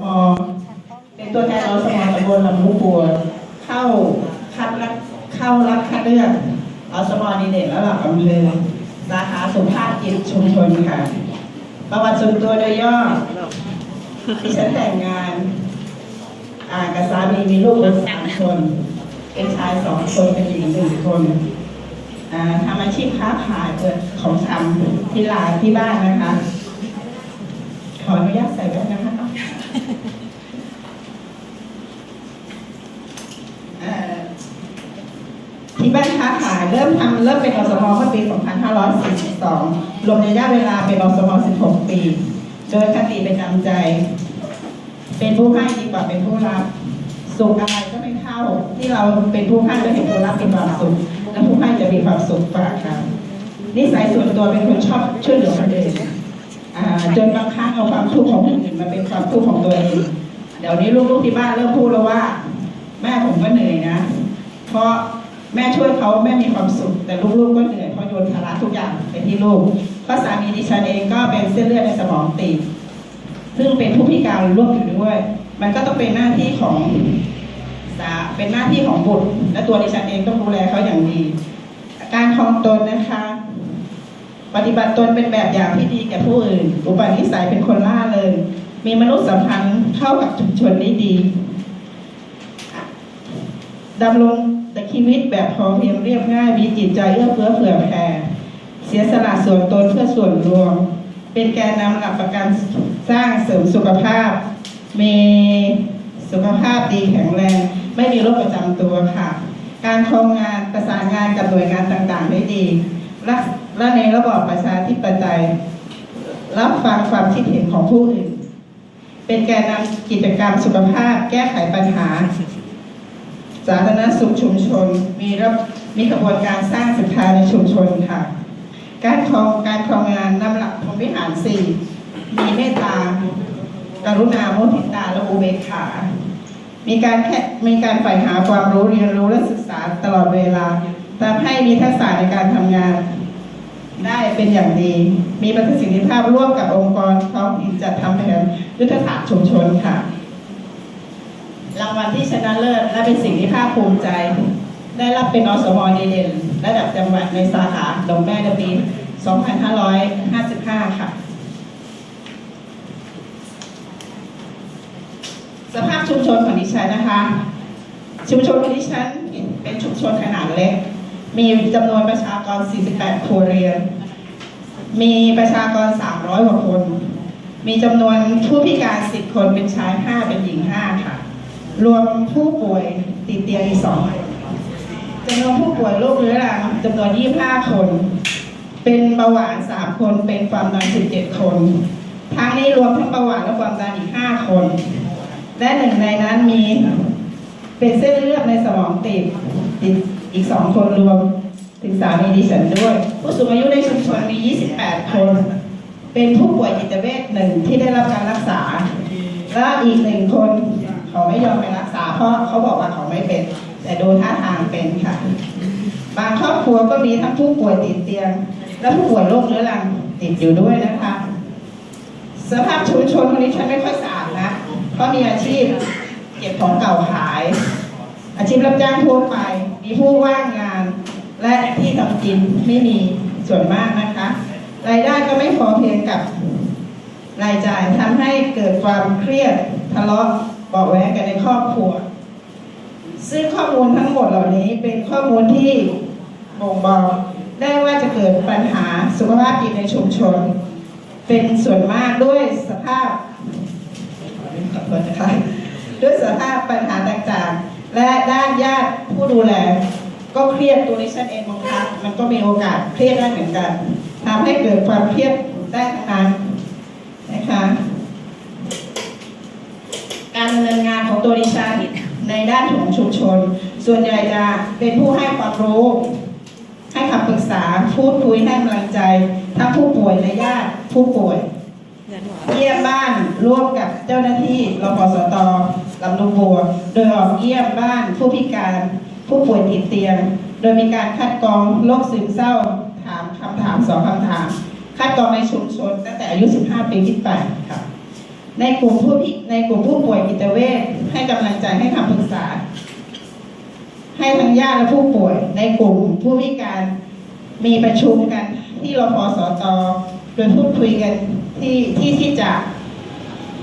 พอเป็นตัวแทนอสมตำบลลำลูกบัวเข้าคัดรับเข้ารับคัดเลือกอสมดีเด่นระดับอำเภอสาขาสุภาพจิตชุมชนค่ะ ประวัติส่วนตัวโดยย่อดิฉันแต่งงานอ่ากับสามีมีลูกเป็นสามคนเป็นชายสองคนเป็นหญิงหนึ่งคนทำอาชีพค้าขายเปิดของชำที่ร้านที่บ้านนะคะ ขออนุญาตใส่แว่นนะคะเอ่อ ที่บ้านค้าขายเริ่มทำเริ่มเป็นอสมเมื่อปี 2542รวมระยะเวลาเป็นอสม16 ปี โดยคติเป็นนำใจ เป็นผู้ให้ดีกว่าเป็นผู้รับสุขอะไรก็ไม่เท่า ที่เราเป็นผู้ให้จะเห็นผู้รับมีความสุขและผู้ให้จะมีความสุขฝากกันนิสัยส่วนตัวเป็นคนชอบช่วยเหลือคนอื่นจนบางครั้งเอาความทุกข์ของคนอื่นมาเป็นความทุกข์ของตัวเองเดี๋ยวนี้ลูกๆที่บ้านเริ่มพูดแล้วว่า แม่ผมก็เหนื่อยนะ เพราะ แม่ช่วยเขาแม่มีความสุข แต่ลูกๆก็เหนื่อยเพราะโยนภาระทุกอย่างไปที่ลูกเพราะสามีดิฉันเองก็เป็นเส้นเลือดในสมองตีบซึ่งเป็นผู้พิการร่วมอยู่ด้วย มันก็ต้องเป็นหน้าที่ของสาเป็นหน้าที่ของบุตร และตัวดิฉันเองต้องดูแลเขาอย่างดี การคลองตนนะคะ ปฏิบัติตนเป็นแบบอย่างที่ดีแก่ผู้อื่นอุปนิสัยเป็นคนล่าเริงมีมนุษยสัมพันธ์เข้ากับชุมชนได้ดี ดำรงชีวิตแบบพอเพียงเรียบง่าย มีจิตใจเอื้อเฟื้อเผื่อแผ่ เสียสละส่วนตนเพื่อส่วนรวม เป็นแกนนำหลักประกันสร้างเสริมสุขภาพ มีสุขภาพดีแข็งแรง ไม่มีโรคประจำตัวค่ะ การทำงานประสานงานกับหน่วยงานต่างๆ ได้ดีและและในระบอบประชาธิปไตยรับฟังความคิดเห็นของผู้อื่น เป็นแกนนำกิจกรรมสุขภาพ แก้ไขปัญหา สาธารณสุขชุมชน มีระมีกระบวนการสร้างสินค้าในชุมชนค่ะ การครองการครองงานนำหลักพรหมวิหารสี่มีเมตตา กรุณาโมทิตาและอุเบกขา มีการแค่มีการใฝ่หาความรู้เรียนรู้และศึกษาตลอดเวลาทำให้มีทักษะในการทำงานได้เป็นอย่างดี มีประสิทธิภาพร่วมกับองค์กรท้องถิ่นจัดทำแผนยุทธศาสตร์ชุมชนค่ะ รางวัลที่ชนะเลิศและเป็นสิ่งที่ภาคภูมิใจ ได้รับเป็นอสมดีเด่น ระดับจังหวัดในสาขาดงแม่ในปี 2555 ค่ะ สภาพชุมชนของดิฉันนะคะ ชุมชนของดิฉันเป็นชุมชนขนาดเล็ก มีจำนวนประชากร 48 ครัวเรือน มีประชากร 300 กว่าคน มีจำนวนผู้พิการ 10 คนเป็นชาย 5 เป็นหญิง 5 ค่ะ รวมผู้ป่วยติดเตียงอีก2คนจำนวนผู้ป่วยโรคเรื้อรังจำนวน 25 คน เป็นเบาหวาน 3 คน เป็นความดัน 17 คนทั้งนี้รวมทั้งเบาหวานและความดันอีก 5 คน และหนึ่งในนั้นมีเป็นเส้นเลือดในสมองตีบติดอีกสองคนรวมถึงสามีดิฉันด้วย ผู้สูงอายุในชุมชนมี 28 คน เป็นผู้ป่วยจิตเวชหนึ่งที่ได้รับการรักษา และอีกหนึ่งคน เขาไม่ยอมไปรักษาเพราะเขาบอกว่าเขาไม่เป็น แต่ดูท่าทางเป็นค่ะ บางครอบครัวก็มีทั้งผู้ป่วยติดเตียง และผู้ป่วยโรคเรื้อรังติดอยู่ด้วยนะคะสภาพชุมชนคนนี้ฉันไม่ค่อยสะอาดนะเพราะมีอาชีพเก็บของเก่าขาย อาชีพรับจ้างทั่วไป มีผู้ว่างงาน และที่ทำกินไม่มีส่วนมากนะคะ รายได้ก็ไม่พอเพียงกับรายจ่ายทำให้เกิดความเครียดทะเลาะ เบาะแว้งกันในครอบครัว ซึ่งข้อมูลทั้งหมดเหล่านี้เป็นข้อมูลที่บ่งบอกได้ว่าจะเกิดปัญหาสุขภาพจิตในชุมชน เป็นส่วนมากด้วยสภาพขอโทษนะคะด้วยสภาพปัญหาต่างๆ และด้านญาติผู้ดูแล ก็เครียดตัวดิฉันเองบางครั้งมันก็มีโอกาสเครียดได้เหมือนกันทำให้เกิดความเครียดได้ทั้งนั้นนะคะ นงานของตัวดิฉันในด้านของชุมชน ส่วนใหญ่จะเป็นผู้ให้ความรู้ ให้คำปรึกษา พูดคุยให้กำลังใจ ทั้งผู้ป่วยและญาติผู้ป่วย เยี่ยมบ้านร่วมกับเจ้าหน้าที่รพสตลำลูกบัว โดยออกเยี่ยมบ้านผู้พิการ ผู้ป่วยติดเตียง โดยมีการคัดกรองโรคซึมเศร้า ถามคำถามสองคำถาม คัดกรองในชุมชนตั้งแต่อายุ 15 ปีขึ้นไปค่ะ ในกลุ่มผู้พิในกลุ่มผู้ป่วยจิตเวชให้กำลังใจให้คำปรึกษา ให้ทั้งญาติและผู้ป่วย ในกลุ่มผู้พิการมีประชุมกันที่รพสจโดยพูดคุยกันที่ที่ที่จะ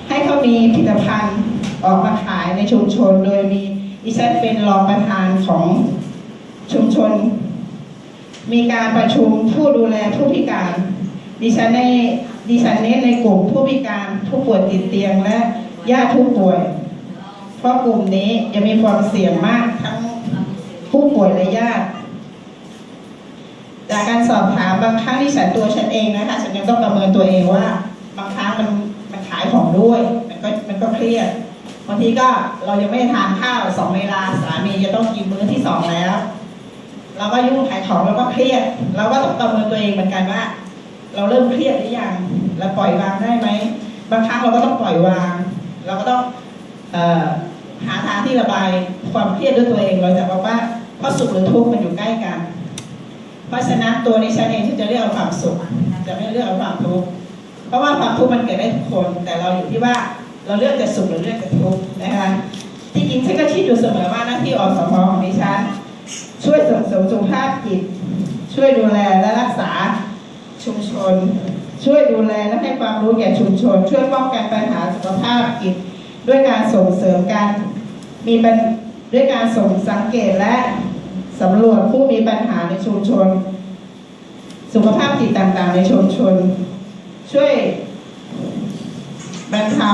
ให้เขามีผลิตภัณฑ์ออกมาขายในชุมชน โดยมีดิฉันเป็นรองประธานของชุมชน มีการประชุมผู้ดูแลผู้พิการดิฉันใน ดิฉันเน้นในกลุ่มผู้พิการผู้ป่วยติดเตียงและญาติผู้ป่วย เพราะกลุ่มนี้จะมีความเสี่ยงมากทั้งผู้ป่วยและญาติจากการสอบถามบางครั้งที่ฉันตัวฉันเองนะคะฉันยังต้องประเมินตัวเองว่า บางครั้งมันมันขายของด้วย มันก็มันก็เครียดบางทีก็เรายังไม่ได้ทานข้าวสองเวลาสามีจะต้องกินมื้อที่สองแล้วเราก็ยุ่งขายของแล้วก็เครียดเราก็ต้องประเมินตัวเองเหมือนกันว่า เราเริ่มเครียดหรือยังเราปล่อยวางได้ไหมบางครั้งเราก็ต้องปล่อยวาง เราก็ต้องออหาทางที่ระบายความเครียดด้วยตัวเองเราจะบอกว่าเพราะสุขหรือทุกข์มันอยู่ใกล้กัน เพราะฉะนั้นตัวดิฉันเองฉันจะเลือกเอาความสุขจะไม่เลือกเอาความทุกข์เพราะว่าความทุกข์มันเกิดได้ทุกคน แต่เราอยู่ที่ว่าเราเลือกจะสุขหรือเลือกจะทุกข์นะคะที่จริงฉันก็คิดอยู่เสมอว่าหน้าที่อสมของดิฉันช่วยส่งเสริมสุขภาพจิต ช่วยดูแลและรักษา ชุมชน ช่วยดูแลและให้ความรู้แก่ชุมชน ช่วยป้องกันปัญหาสุขภาพจิตด้วยการส่งเสริมการมีด้วยการส่งสังเกตและสำรวจผู้มีปัญหาในชุมชน สุขภาพจิตต่างๆ ในชุมชน ช่วยบรรเทา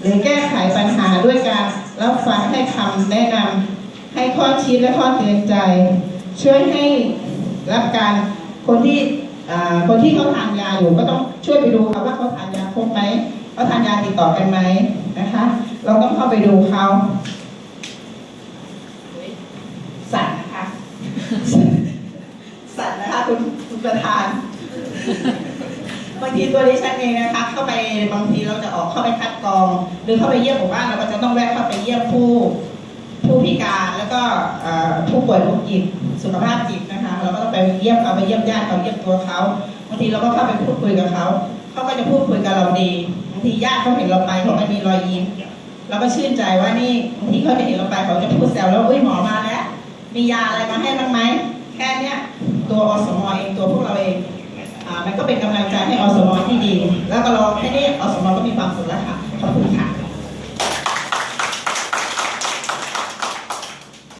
หรือแก้ไขปัญหาด้วยการรับฟังให้คำแนะนำให้ข้อชี้และข้อเตือนใจ ช่วยให้รับการคนที่ คนที่เขาทานยาอยู่ก็ต้องช่วยไปดูค่ะว่าเขาทานยาครบไหมเขาทานยาติดต่อกันไหมนะคะ เราต้องเข้าไปดูเขาสั่นนะคะสั่นนะคะคุณคุณประธานบางทีตัวดิฉันเองนะคะเข้าไปบางทีเราจะออกเข้าไปคัดกรอง หรือเข้าไปเยี่ยมหมู่บ้านเราก็จะต้องแวะเข้าไปเยี่ยมผู้ผู้พิการแล้วก็เอ่อผู้ป่วยทางจิตสุขภาพจิตนะคะ เราก็ต้องไปเยี่ยมเขาไปเยี่ยมญาติเขาเยี่ยมตัวเขาบางทีเราก็เข้าไปพูดคุยกับเขาเขาก็จะพูดคุยกับเราดีบางทีญาติเขาเห็นเราไปเขาก็มีรอยยิ้มเราก็ชื่นใจว่านี่บางทีเขาจะเห็นเราไปเขาจะพูดแซวแล้วเอ้ยหมอมาแล้ว มียาอะไรมาให้บ้างไหมแค่เนี้ยตัวอสมเองตัวพวกเราเองอ่ามันก็เป็นกำลังใจให้อสมที่ดี แล้วก็รอแค่นี้อสมก็มีความสุขแล้วค่ะขอบคุณค่ะ